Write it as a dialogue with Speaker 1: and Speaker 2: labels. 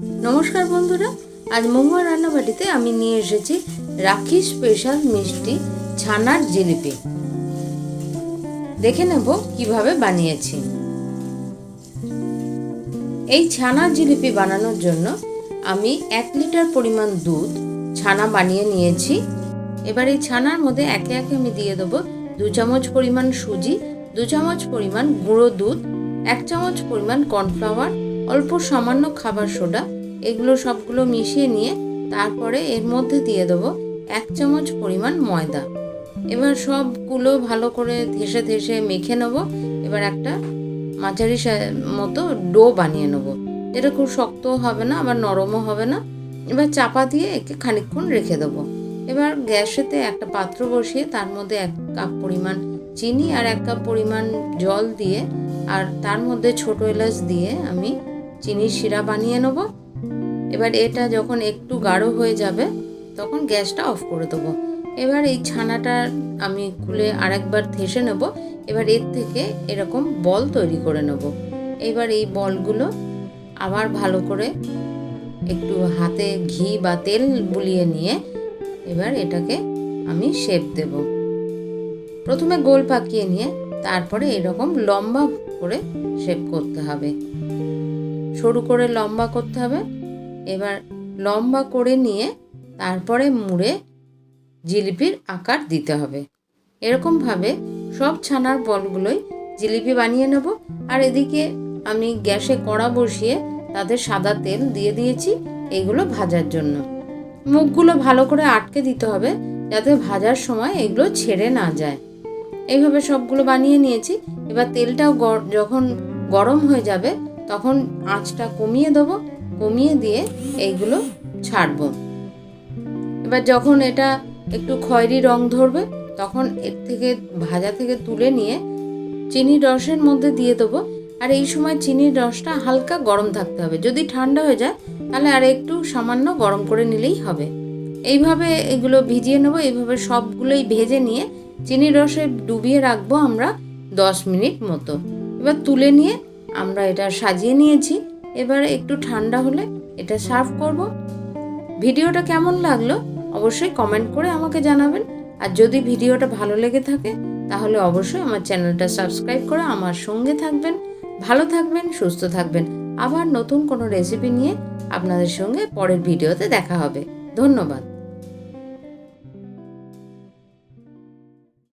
Speaker 1: নমস্কার বন্ধুরা, আজ মহুয়া রান্নাবাটিতে আমি নিয়ে এসেছি রাখি স্পেশাল মিষ্টি ছানার জিলিপি। দেখে নেব কীভাবে বানিয়েছি। এই ছানার জিলিপি বানানোর জন্য আমি এক লিটার পরিমাণ দুধ ছানা বানিয়ে নিয়েছি। এবার এই ছানার মধ্যে একে একে আমি দিয়ে দেবো দু চামচ পরিমাণ সুজি, দু চামচ পরিমাণ গুঁড়ো দুধ, এক চামচ পরিমাণ কর্নফ্লাওয়ার অল্প সামান্য খাবার সোডা, এগুলো সবগুলো মিশিয়ে নিয়ে তারপরে এর মধ্যে দিয়ে দেবো এক চামচ পরিমাণ ময়দা। এবার সবগুলো ভালো করে ধেসে ধেসে মেখে নেব। এবার একটা মাঝারি মতো ডো বানিয়ে নেব। যেটা খুব শক্তও হবে না, আবার নরমও হবে না। এবার চাপা দিয়ে একে খানিকক্ষণ রেখে দেবো। এবার গ্যাসেতে একটা পাত্র বসিয়ে তার মধ্যে এক কাপ পরিমাণ চিনি আর এক কাপ পরিমাণ জল দিয়ে আর তার মধ্যে ছোট এলাচ দিয়ে আমি চিনির শিরা বানিয়ে নেব। এবার এটা যখন একটু গাঢ় হয়ে যাবে, তখন গ্যাসটা অফ করে দেবো। এবার এই ছানাটা আমি খুলে আরেকবার থেসে নেব। এবার এর থেকে এরকম বল তৈরি করে নেব। এবার এই বলগুলো আবার ভালো করে একটু হাতে ঘি বা তেল বুলিয়ে নিয়ে এবার এটাকে আমি শেপ দেব। প্রথমে গোল পাকিয়ে নিয়ে তারপরে এরকম লম্বা করে শেপ করতে হবে। সরু করে লম্বা করতে হবে। এবার লম্বা করে নিয়ে তারপরে মুড়ে জিলিপির আকার দিতে হবে। এরকমভাবে সব ছানার বলগুলোই জিলিপি বানিয়ে নেব। আর এদিকে আমি গ্যাসে কড়া বসিয়ে তাতে সাদা তেল দিয়ে দিয়েছি এগুলো ভাজার জন্য। মুখগুলো ভালো করে আটকে দিতে হবে যাতে ভাজার সময় এগুলো ছেড়ে না যায়। এইভাবে সবগুলো বানিয়ে নিয়েছি। এবার তেলটাও যখন গরম হয়ে যাবে তখন আঁচটা কমিয়ে দেবো, কমিয়ে দিয়ে এইগুলো ছাড়বো। এবার যখন এটা একটু খয়েরি রং ধরবে, তখন এর থেকে ভাজা থেকে তুলে নিয়ে চিনির রসের মধ্যে দিয়ে দেবো। আর এই সময় চিনির রসটা হালকা গরম থাকতে হবে। যদি ঠান্ডা হয়ে যায়, তাহলে আর একটু সামান্য গরম করে নিলেই হবে। এইভাবে এগুলো ভিজিয়ে নেব, এইভাবে সবগুলোই ভেজে নিয়ে চিনির রসে ডুবিয়ে রাখব আমরা দশ মিনিট মতো। এবার তুলে নিয়ে আমরা এটা সাজিয়ে নিয়েছি। এবার একটু ঠান্ডা হলে এটা সার্ভ করব। ভিডিওটা কেমন লাগল অবশ্যই কমেন্ট করে আমাকে জানাবেন। আর যদি ভিডিওটা ভালো লেগে থাকে, তাহলে অবশ্যই আমার চ্যানেলটা সাবস্ক্রাইব করে আমার সঙ্গে থাকবেন। ভালো থাকবেন, সুস্থ থাকবেন। আবার নতুন কোনো রেসিপি নিয়ে আপনাদের সঙ্গে পরের ভিডিওতে দেখা হবে। ধন্যবাদ।